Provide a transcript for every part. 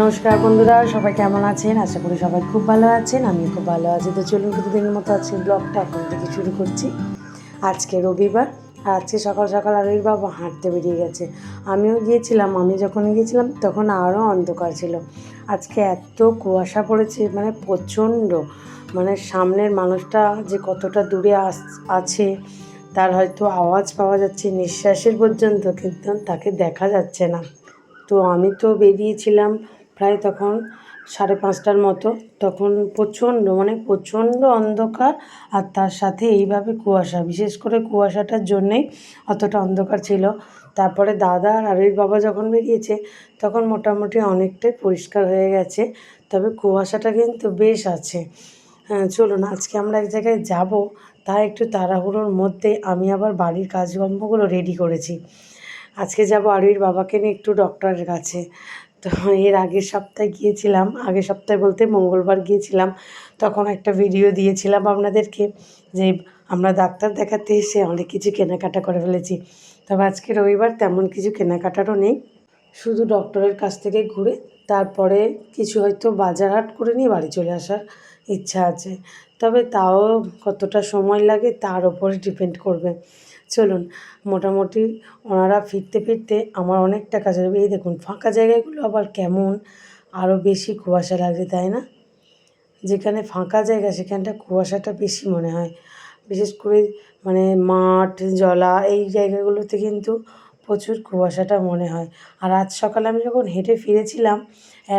নমস্কার বন্ধুরা, সবাই কেমন আছেন? আশা করি সবাই খুব ভালো আছেন আমি খুব ভালো আছি। তো চলুন প্রতিদিনের মতো আজকে ব্লগটা এখন থেকে শুরু করছি। আজকে রবিবার, আর আজকে সকাল সকাল আরোই বাবা হাঁটতে বেরিয়ে গেছে। আমিও গিয়েছিলাম, আমি যখন গিয়েছিলাম তখন আরও অন্ধকার ছিল। আজকে এত কুয়াশা পড়েছে মানে প্রচণ্ড। মানে সামনের মানুষটা যে কতটা দূরে আস, আছে, তার হয়তো আওয়াজ পাওয়া যাচ্ছে নিঃশ্বাসের পর্যন্ত, কিন্তু তাকে দেখা যাচ্ছে না। তো আমি তো বেরিয়েছিলাম প্রায় তখন সাড়ে পাঁচটার মতো, তখন প্রচণ্ড মানে প্রচণ্ড অন্ধকার আর তার সাথে এইভাবে কুয়াশা, বিশেষ করে কুয়াশাটার জন্যেই অতটা অন্ধকার ছিল। তারপরে দাদা আর আবির বাবা যখন বেরিয়েছে, তখন মোটামুটি অনেকটাই পরিষ্কার হয়ে গেছে, তবে কুয়াশাটা কিন্তু বেশ আছে। হ্যাঁ চলুন আজকে আমরা এক জায়গায় যাব তাই একটু তাড়াহুড়োর মধ্যে আমি আবার বাড়ির কাজকর্মগুলো রেডি করেছি। আজকে যাব আরবির বাবাকে নিয়ে একটু ডক্টরের কাছে। তো এর আগের সপ্তাহে গিয়েছিলাম, আগের সপ্তাহে বলতে মঙ্গলবার গিয়েছিলাম, তখন একটা ভিডিও দিয়েছিলাম আপনাদেরকে যে আমরা ডাক্তার দেখাতে এসে অনেক কিছু কেনাকাটা করে ফেলেছি। তবে আজকে রবিবার তেমন কিছু কেনাকাটারও নেই। শুধু ডক্টরের কাছ থেকে ঘুরে তারপরে কিছু হয়তো বাজার হাট করে নিয়ে বাড়ি চলে আসার ইচ্ছা আছে। তবে তাও কতটা সময় লাগে তার ওপরে ডিপেন্ড করবে। চলুন, মোটামুটি ওনারা ফিরতে ফিরতে আমার অনেকটা কাজ হবে এই দেখুন, ফাঁকা জায়গাগুলো আবার কেমন আরও বেশি কুয়াশা লাগে তাই না? যেখানে ফাঁকা জায়গা, সেখানটা কুয়াশাটা বেশি মনে হয়। বিশেষ করে মানে মাঠ, জলা, এই জায়গাগুলোতে কিন্তু প্রচুর কুয়াশাটা মনে হয়। আর আজ সকালে আমি যখন হেঁটে ফিরেছিলাম,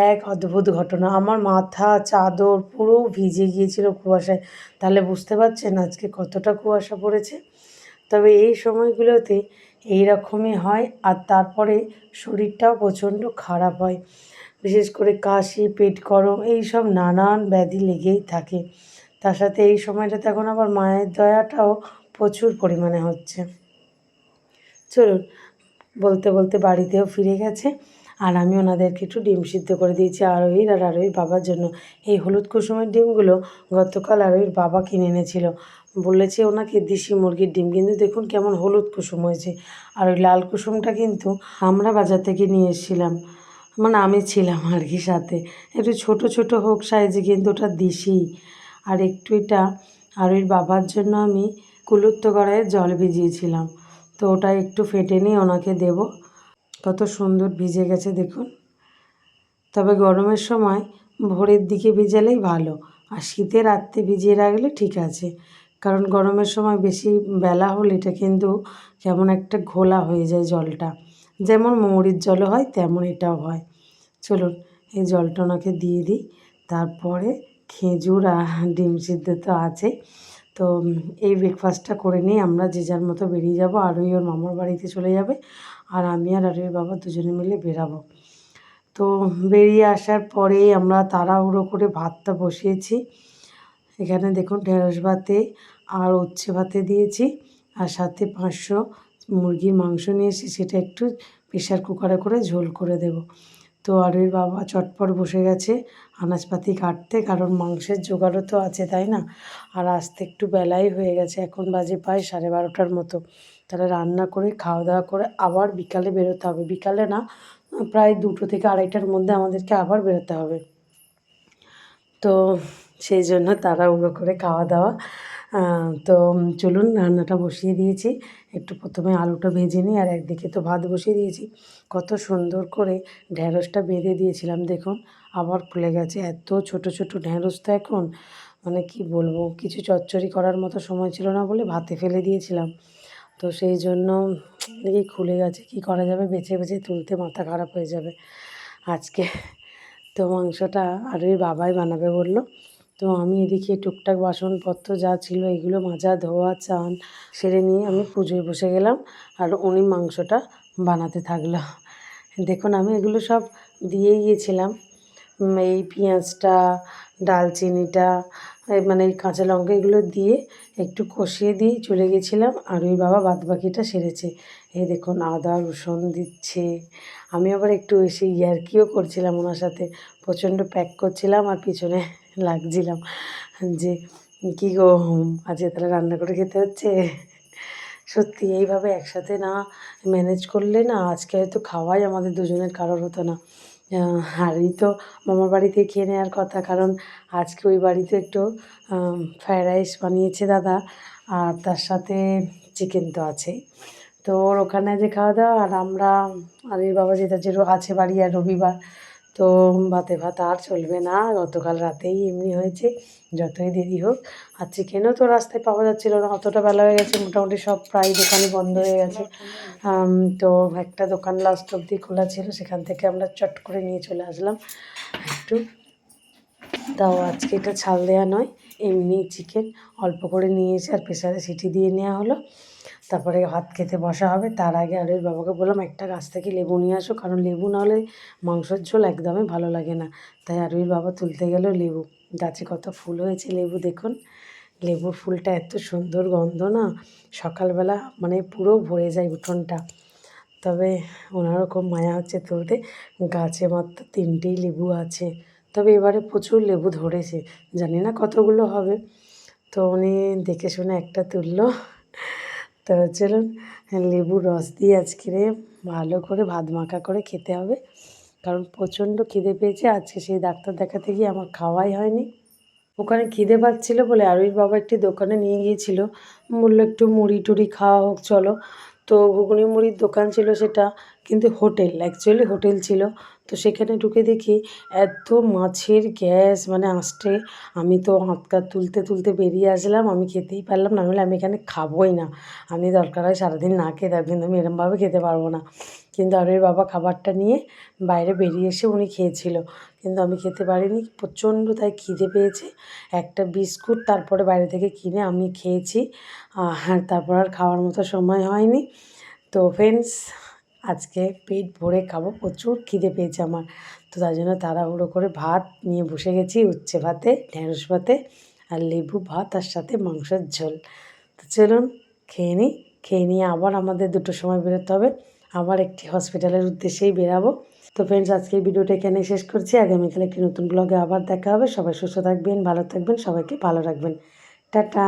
এক অদ্ভুত ঘটনা। আমার মাথা, চাদর পুরো ভিজে গিয়েছিল কুয়াশায়। তাহলে বুঝতে পারছেন আজকে কতটা কুয়াশা পড়েছে? তবে এই সময়গুলোতে এই রকমই হয় আর তারপরে শরীরটাও প্রচণ্ড খারাপ হয়। বিশেষ করে কাশি, পেট গরম এই সব নানান ব্যাধি লেগেই থাকে। তার সাথে এই সময়টাতে এখন আবার মায়ের দয়াটাও প্রচুর পরিমাণে হচ্ছে। চলুন, বলতে বলতে বাড়িতেও ফিরে গেছে। আর আমি ওনাদেরকে একটু ডিম সিদ্ধ করে দিয়েছি আরোহীর আর আরোহীর বাবার জন্য। এই হলুদ কুসুমের ডিমগুলো গতকাল আরোহীর বাবা কিনে এনেছিল। বলেছে ওনাকে দেশি মুরগির ডিম। কিন্তু দেখুন কেমন হলুদ কুসুম হয়েছে। আর ওই লাল কুসুমটা কিন্তু আমরা বাজার থেকে নিয়ে এসেছিলাম। মানে আমি ছিলাম আর কি সাথে। একটু ছোট ছোট হোক সাইজে কিন্তু ওটা দেশি। আর একটু এটা আর ওই বাবার জন্য আমি কুলুত্ত কড়াইয়ে জল ভিজিয়েছিলাম। তো ওটা একটু ফেটে নিয়ে ওনাকে দেব। কত সুন্দর ভিজে গেছে দেখুন। তবে গরমের সময় ভোরের দিকে ভিজালেই ভালো, আর শীতের রাত্রে ভিজিয়ে রাখলে ঠিক আছে। কারণ গরমের সময় বেশি বেলা হলে এটা কিন্তু কেমন একটা ঘোলা হয়ে যায় জলটা। যেমন মৌরির জলও হয়, তেমন এটাও হয়। চলুন, এই জলটা ওনাকে দিয়ে দিই। তারপরে খেজুর আর ডিম সিদ্ধ তো আছে তো এই ব্রেকফাস্টটা করে নিয়ে আমরা যে যার মতো বেরিয়ে যাব আরোই ওর মামার বাড়িতে চলে যাবে আর আমি আর আরোই বাবা দুজনে মিলে বেরাবো। তো, বেরিয়ে আসার পরে আমরা তাড়াহুড়ো করে ভাতটা বসিয়েছি। এখানে দেখুন ঢেঁড়স ভাতে আর উচ্ছে ভাতে দিয়েছি আর সাথে পাঁচশো মুরগির মাংস নিয়েছি সেটা একটু প্রেশার কুকারে করে ঝোল করে দেব। তো আরুর বাবা চটপট বসে গেছে। আনাজপাতি কাটতে, কারণ মাংসের জোগাড়ও তো আছে, তাই না? আর আসতে একটু বেলাই হয়ে গেছে, এখন বাজে প্রায় সাড়ে বারোটার মতো। তাহলে রান্না করে, খাওয়া দাওয়া করে আবার বিকালে বেরোতে হবে। বিকালে না, প্রায় দুটো থেকে আড়াইটার মধ্যে আমাদেরকে আবার বেরোতে হবে। তো সেই জন্য তাড়াহুড়ো করে খাওয়া দাওয়া তো চলুন রান্নাটা বসিয়ে দিয়েছি। একটু প্রথমে আলুটা ভেজে নিই আর একদিকে তো ভাত বসিয়ে দিয়েছি। কত সুন্দর করে ঢ্যাঁড়সটা বেঁধে দিয়েছিলাম, দেখুন। আবার খুলে গেছে। এত ছোট ছোট ঢ্যাঁড়স তো এখন। মানে কি বলব, কিছু চচ্চড়ি করার মতো সময় ছিল না বলে ভাতে ফেলে দিয়েছিলাম। তো সেই জন্য দেখি খুলে গেছে। কি করা যাবে? বেছে বেছে তুলতে মাথা খারাপ হয়ে যাবে। আজকে তো মাংসটা আর ওই বাবাই বানাবে বলল। তো আমি এদিকে টুকটাক বাসনপত্র যা ছিল এগুলো মাজা, ধোয়া, চান সেরে নিয়ে আমি পুজোয় বসে গেলাম আর উনি মাংসটা বানাতে থাকল। দেখুন আমি এগুলো সব দিয়ে গিয়েছিলাম। এই পেঁয়াজটা, ডালচিনিটা মানে এই কাঁচা লঙ্কা এগুলো দিয়ে একটু কষিয়ে দিয়ে চলে গেছিলাম আর ওই বাবা বাদ বাকিটা সেরেছে। এই দেখুন আদা, রসুন দিচ্ছে। আমি আবার একটু এসে ইয়ার্কিও করছিলাম ওনার সাথে। প্রচণ্ড প্যাক করছিলাম আর পিছনে লাগছিলাম যে, কী গো, আজকে তাহলে রান্না করে খেতে হচ্ছে? সত্যি এইভাবে একসাথে না ম্যানেজ করলে না আজকে হয়তো খাওয়াই আমাদের দুজনের কারোর হতো না। আর এই তো মামার বাড়িতে খেয়ে নেওয়ার কথা, কারণ আজকে ওই বাড়িতে একটু ফ্রায়েড রাইস বানিয়েছে দাদা আর তার সাথে চিকেন তো আছেই। তো ওর ওখানে যে খাওয়া দাওয়া আর আমরা, আর এই বাবা যেটা, যে আছে বাড়ি আর রবিবার তো ভাতে ভাত আর চলবে না। গতকাল রাতেই এমনি হয়েছে, যতই দেরি হোক। আর চিকেনও তো রাস্তায় পাওয়া যাচ্ছিল না? অতটা বেলা হয়ে গেছে, মোটামুটি সব প্রায় দোকানই বন্ধ হয়ে গেছে। তো একটা দোকান লাস্ট অবধি খোলা ছিল, সেখান থেকে আমরা চট করে নিয়ে চলে আসলাম। একটু। তাও আজকে এটা ছাল দেওয়া নয়, এমনি চিকেন অল্প করে নিয়ে এসে আর প্রেশারে সিটি দিয়ে নেওয়া হলো। তারপরে ভাত খেতে বসা হবে। তার আগে আর ওর বাবাকে বললাম, একটা গাছ থেকে লেবু নিয়ে আসো, কারণ লেবু না হলে মাংসের ঝোল একদমই ভালো লাগে না। তাই আরুইর বাবা তুলতে গেল লেবু। গাছে কত ফুল হয়েছে লেবু দেখুন। লেবুর ফুলটা এত সুন্দর গন্ধ না, সকালবেলা মানে পুরো ভরে যায় উঠোনটা। তবে ওনারও খুব মায়া হচ্ছে তুলতে। গাছে মাত্র তিনটেই লেবু আছে। তবে এবারে প্রচুর লেবু ধরেছে। জানি না কতগুলো হবে। তো উনি দেখে শুনে একটা তুললো। তো চলুন, লেবুর রস দিয়ে আজকে ভালো করে ভাত মাখা করে খেতে হবে। কারণ প্রচণ্ড খিদে পেয়েছে, আজকে সেই ডাক্তার দেখাতে গিয়ে আমার খাওয়াই হয়নি। ওখানে খিদে পাচ্ছিলো বলে আরুইর বাবা একটি দোকানে নিয়ে গিয়েছিল। বলল, একটু মুড়ি টুড়ি খাওয়া হোক, চলো। তো ঘুগনি মুড়ির দোকান ছিল সেটা। কিন্তু হোটেল অ্যাকচুয়ালি হোটেল ছিল। তো সেখানে ঢুকে দেখি এত মাছের গ্যাস মানে আসতে আমি তো হাতকা তুলতে তুলতে বেরিয়ে আসলাম আমি খেতেই পারলাম না। বললাম, আমি এখানে খাবোই না। আমি দরকার হয় সারাদিন না থাকব কিন্তু আমি এরমভাবে খেতে পারব না। কিন্তু আরুইর বাবা খাবারটা নিয়ে বাইরে বেরিয়ে এসে উনি খেয়েছিল। কিন্তু আমি খেতে পারিনি প্রচণ্ড তাই খিদে পেয়েছে। একটা বিস্কুট তারপরে বাইরে থেকে কিনে আমি খেয়েছি। আর তারপর আর খাওয়ার মতো সময় হয়নি। তো ফ্রেন্ডস আজকে পেট ভরে খাব, প্রচুর খিদে পেয়েছে আমার। তো তার জন্য তাড়াহুড়ো করে ভাত নিয়ে বসে গেছি, উচ্ছে ভাতে, ঢেঁড়স ভাতে আর লেবু ভাত আর সাথে মাংসের ঝোল। তো চলুন খেয়ে নিই, খেয়ে নিয়ে আবার আমাদের দুটো সময় বেরোতে হবে। আবার একটি হসপিটালের উদ্দেশ্যেই বেরাবো। তো ফ্রেন্ডস আজকের ভিডিওটা এখানে শেষ করছি। আগামীকাল একটি নতুন ব্লগে আবার দেখা হবে। সবাই সুস্থ থাকবেন, ভালো থাকবেন, সবাইকে ভালো রাখবেন। টাটা!